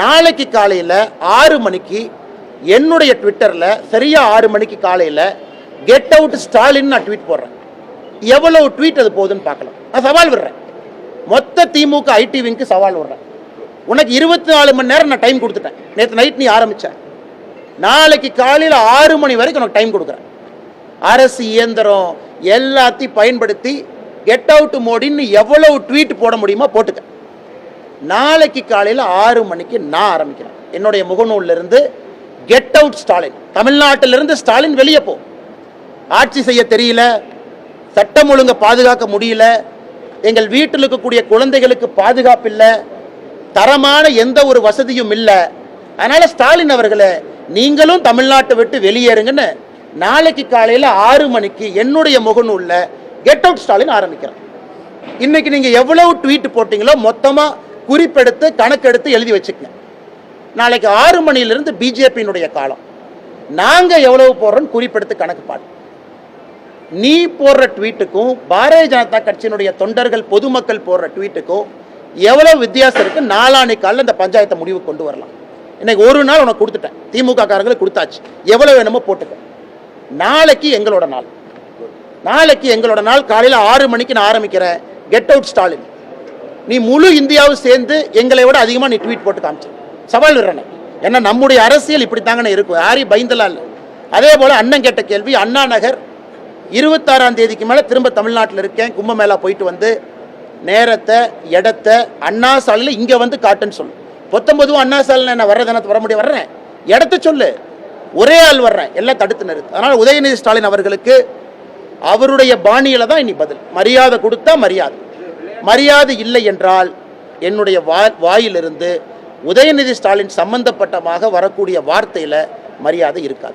நாளைக்கு காலையில் ஆறு மணிக்கு என்னுடைய ட்விட்டரில் சரியா ஆறு மணிக்கு காலையில் கெட் அவுட் ஸ்டாலின் நான் ட்வீட் போடுறேன். எவ்வளவு ட்வீட் அது போகுதுன்னு பார்க்கலாம். நான் சவால் விடுறேன். மொத்த திமுக ஐடி விங்க்கு சவால் விடுறேன். உனக்கு இருபத்தி நாலு மணி நேரம் நான் டைம் கொடுத்துட்டேன். நேற்று நைட் நீ ஆரம்பித்தேன் நாளைக்கு காலையில் ஆறு மணி வரைக்கும் உனக்கு டைம் கொடுக்குறேன். அரசு இயந்திரம் எல்லாத்தையும் பயன்படுத்தி கெட் அவுட் மோடின்னு எவ்வளவு ட்வீட் போட முடியுமோ போட்டுக்க. நாளைக்கு காலையில் ஆறு மணிக்கு நான் ஆரம்பிக்கிறேன். என்னுடைய முகநூலிருந்து கெட் அவுட் ஸ்டாலின் தமிழ்நாட்டிலிருந்து ஸ்டாலின் வெளியே போ. ஆட்சி செய்ய தெரியல சட்டம் ஒழுங்கை பாதுகாக்க முடியல எங்கள் வீட்டில் இருக்கக்கூடிய குழந்தைகளுக்கு பாதுகாப்பு இல்லை தரமான எந்த ஒரு வசதியும் இல்லை. அதனால் ஸ்டாலின் அவர்களே நீங்களும் தமிழ்நாட்டை விட்டு வெளியேறுங்கன்னு நாளைக்கு காலையில் ஆறு மணிக்கு என்னுடைய முகநூலில் கெட் அவுட் ஸ்டாலின் ஆரம்பிக்கிறேன். இன்னைக்கு நீங்கள் எவ்வளவு ட்வீட் போட்டிங்களோ மொத்தமாக குறிப்பெடுத்து கணக்கெடுத்து எழுதி வச்சுக்கங்க. நாளைக்கு ஆறு மணியிலிருந்து பிஜேபியினுடைய காலம். நாங்கள் எவ்வளவு போடுறோன்னு குறிப்பெடுத்து கணக்கு பாடு. நீ போடுற ட்வீட்டுக்கும் பாரதிய ஜனதா கட்சியினுடைய தொண்டர்கள் பொதுமக்கள் போடுற ட்வீட்டுக்கும் எவ்வளவு வித்தியாசம் இருக்கு? நாளானை காலில் இந்த பஞ்சாயத்தை முடிவு கொண்டு வரலாம். இன்னைக்கு ஒரு நாள் உனக்கு கொடுத்துட்டேன். திமுக காரங்களுக்கு கொடுத்தாச்சு. எவ்வளவு வேணுமோ போட்டுக்க. நாளைக்கு எங்களோட நாள். நாளைக்கு எங்களோட நாள். காலையில் ஆறு மணிக்கு நான் ஆரம்பிக்கிறேன். கெட் அவுட் ஸ்டாலின் நீ முழு இந்தியாவும் சேர்ந்து எங்களை விட அதிகமாக நீ ட்வீட் போட்டு காமிச்சு. சவால் விடுறேன். ஏன்னா நம்முடைய அரசியல் இப்படி தாங்கன்னு இருக்கும். யாரையும் பயந்தலாம் இல்லை. அதே போல் அண்ணன் கேட்ட கேள்வி அண்ணா நகர் இருபத்தாறாம் தேதிக்கு மேலே திரும்ப தமிழ்நாட்டில் இருக்கேன். கும்பமேளா போயிட்டு வந்து நேரத்தை இடத்த அண்ணா சாலையில் இங்கே வந்து காட்டுன்னு சொல்லு. பத்தொன்பதும் அண்ணா சாலையில் நான் வர்ற தினத்து வர முடியும்? வர்றேன். இடத்த சொல்லு. ஒரே ஆள் வர்றேன். எல்லாம் தடுத்து நிறுத்து. அதனால் உதயநிதி ஸ்டாலின் அவர்களுக்கு அவருடைய பாணியில் தான் இனி பதில். மரியாதை கொடுத்தா மரியாதை. மரியாதை இல்லை என்றால் என்னுடைய வா வாயிலிருந்து உதயநிதி ஸ்டாலின் சம்பந்தப்பட்டமாக வரக்கூடிய வார்த்தையில் மரியாதை இருக்காது.